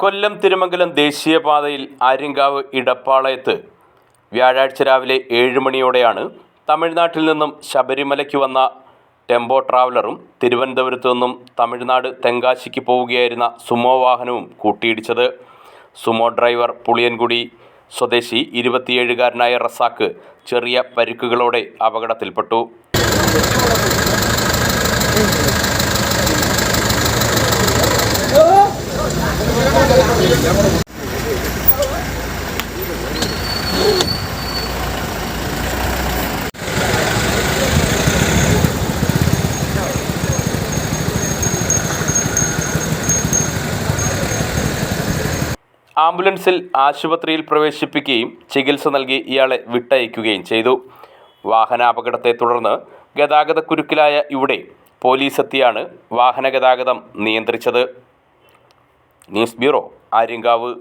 കൊല്ലം തിരുമംഗലം ദേശീയപാതയിൽ ആര്യങ്കാവ് ഇടപ്പാളയത്ത് വ്യാഴാഴ്ച രാവിലെ ഏഴ് മണിയോടെയാണ് തമിഴ്നാട്ടിൽ നിന്നും ശബരിമലയ്ക്ക് വന്ന ടെമ്പോ ട്രാവലറും തിരുവനന്തപുരത്തു നിന്നും തമിഴ്നാട് തെങ്കാശിക്ക് പോവുകയായിരുന്ന സുമോ വാഹനവും കൂട്ടിയിടിച്ചത്. സുമോ ഡ്രൈവർ പുളിയൻകുടി സ്വദേശി ഇരുപത്തിയേഴുകാരനായ റസാക്ക് ചെറിയ പരിക്കുകളോടെ അപകടത്തിൽപ്പെട്ടു. ആംബുലൻസിൽ ആശുപത്രിയിൽ പ്രവേശിപ്പിക്കുകയും ചികിത്സ നൽകി ഇയാളെ വിട്ടയക്കുകയും ചെയ്തു. വാഹനാപകടത്തെ തുടർന്ന് ഗതാഗതക്കുരുക്കിലായ ഇവിടെ പോലീസ് എത്തിയാണ് വാഹന ഗതാഗതം നിയന്ത്രിച്ചത്. News bureau Aryankavu.